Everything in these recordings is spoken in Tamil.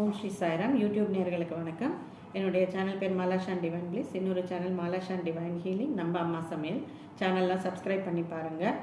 ஓம் ஸ்ரீ சாய்ராம். யூடியூப் நேர்களுக்கு வணக்கம். என்னுடைய சேனல் பேர் மாலாஷான் டிவைன் பிளீஸ் இன்னொரு சேனல் மாலாஷான் டிவைன் ஹீலிங் நம்ம அம்மா சமையல். சேனல்லாம் சப்ஸ்கிரைப் பண்ணி பாருங்கள்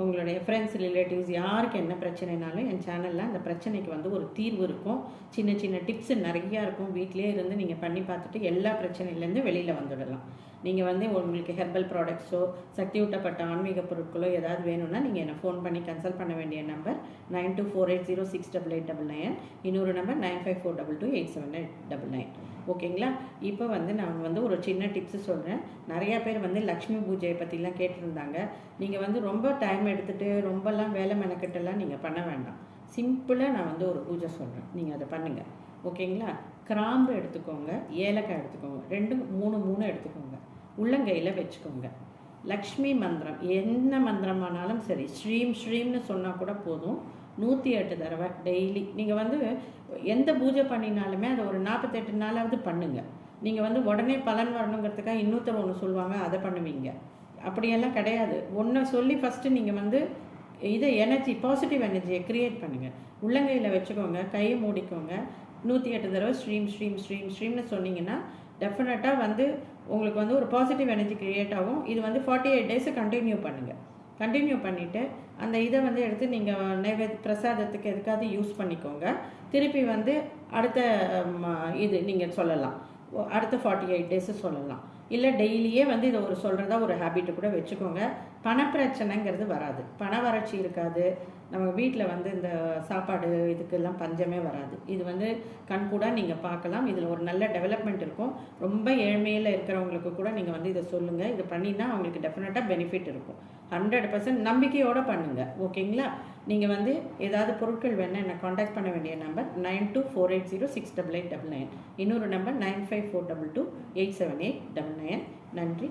உங்களுடைய ஃப்ரெண்ட்ஸ் ரிலேட்டிவ்ஸ் யாருக்கு என்ன பிரச்சனைனாலும் என் சேனலில் அந்த பிரச்சனைக்கு வந்து ஒரு தீர்வு இருக்கும். சின்ன சின்ன டிப்ஸ் நிறையா இருக்கும். வீட்டிலே இருந்து நீங்கள் பண்ணி பார்த்துட்டு எல்லா பிரச்சனையிலேருந்து வெளியில் வந்துடலாம். நீங்கள் வந்து உங்களுக்கு ஹெர்பல் ப்ராடக்ட்ஸோ சக்தி ஊட்டப்பட்ட ஆன்மீக பொருட்களோ ஏதாவது வேணும்னா நீங்கள் என்னை ஃபோன் பண்ணி கன்சல்ட் பண்ண வேண்டிய number nine two four eight zero six double eight double nine இன்னொரு number nine five four double two eight seven eight double nine ஓகேங்களா இப்போ வந்து நான் வந்து ஒரு சின்ன டிப்ஸ் சொல்கிறேன் நிறையா பேர் வந்து லக்ஷ்மி பூஜையை பற்றிலாம் கேட்டிருந்தாங்க. நீங்கள் வந்து ரொம்ப டைம் எடுத்துகிட்டு ரொம்பலாம் வேலை மெனக்கெட்டெல்லாம் நீங்கள் பண்ண வேண்டாம். சிம்பிளாக நான் வந்து ஒரு பூஜை சொல்கிறேன் நீங்கள் அதை பண்ணுங்கள் ஓகேங்களா? கிராம்பு எடுத்துக்கோங்க ஏலக்காய் எடுத்துக்கோங்க ரெண்டு மூணு மூணு எடுத்துக்கோங்க உள்ளங்கையில் வச்சுக்கோங்க. லக்ஷ்மி மந்திரம் என்ன மந்திரமானாலும் சரி ஸ்ரீம் ஸ்ரீம்னு சொன்னால் கூட போதும். நூற்றி எட்டு தடவை டெய்லி. நீங்கள் வந்து எந்த பூஜை பண்ணினாலுமே அதை ஒரு நாற்பத்தெட்டு நாளாவது பண்ணுங்கள் நீங்கள் வந்து உடனே பலன் வரணுங்கிறதுக்காக இன்னொருத்தர் ஒன்று சொல்லுவாங்க அதை பண்ணுவீங்க. அப்படியெல்லாம் கிடையாது. ஒன்றை சொல்லி ஃபஸ்ட்டு நீங்கள் வந்து இதை எனர்ஜி பாசிட்டிவ் எனர்ஜியை க்ரியேட் பண்ணுங்கள் உள்ளங்கையில் வச்சுக்கோங்க கையை மூடிக்கோங்க. நூற்றி எட்டு தடவை ஸ்ட்ரீம் ஸ்ட்ரீம் ஸ்ட்ரீம் ஸ்ட்ரீம்னு சொன்னீங்கன்னா டெஃபினட்டாக வந்து உங்களுக்கு வந்து ஒரு பாசிட்டிவ் எனர்ஜி க்ரியேட் ஆகும். இது வந்து ஃபார்ட்டி எயிட் டேஸை கண்டினியூ பண்ணுங்கள் கண்டினியூ பண்ணிவிட்டு அந்த இதை வந்து எடுத்து நீங்கள் நைவேத் பிரசாதத்துக்கு எதுக்காவது யூஸ் பண்ணிக்கோங்க. திருப்பி வந்து அடுத்த ம, இது நீங்கள் சொல்லலாம். அடுத்த ஃபார்ட்டி எயிட் டேஸு சொல்லலாம். இல்லை டெய்லியே வந்து இதை ஒரு சொல்கிறதா ஒரு ஹேபிட்டு கூட வச்சுக்கோங்க. பணப்பிரச்சனைங்கிறது வராது. பண வறட்சி இருக்காது. நம்ம வீட்டில் வந்து இந்த சாப்பாடு இதுக்கெல்லாம் பஞ்சமே வராது. இது வந்து கண்கூடாக நீங்கள் பார்க்கலாம். இதில் ஒரு நல்ல டெவலப்மெண்ட் இருக்கும். ரொம்ப ஏழ்மையில் இருக்கிறவங்களுக்கு கூட நீங்கள் வந்து இதை சொல்லுங்கள் இது பண்ணினா அவங்களுக்கு டெஃபினட்டாக பெனிஃபிட் இருக்கும். ஹண்ட்ரட் பர்சன்ட் நம்பிக்கையோடு பண்ணுங்கள் ஓகேங்களா? நீங்கள் வந்து ஏதாவது பொருட்கள் வேணால் என்னை காண்டாக்ட் பண்ண வேண்டிய number nine two four eight zero six double eight double nine இன்னொரு number nine five four double two eight seven eight double nine நன்றி.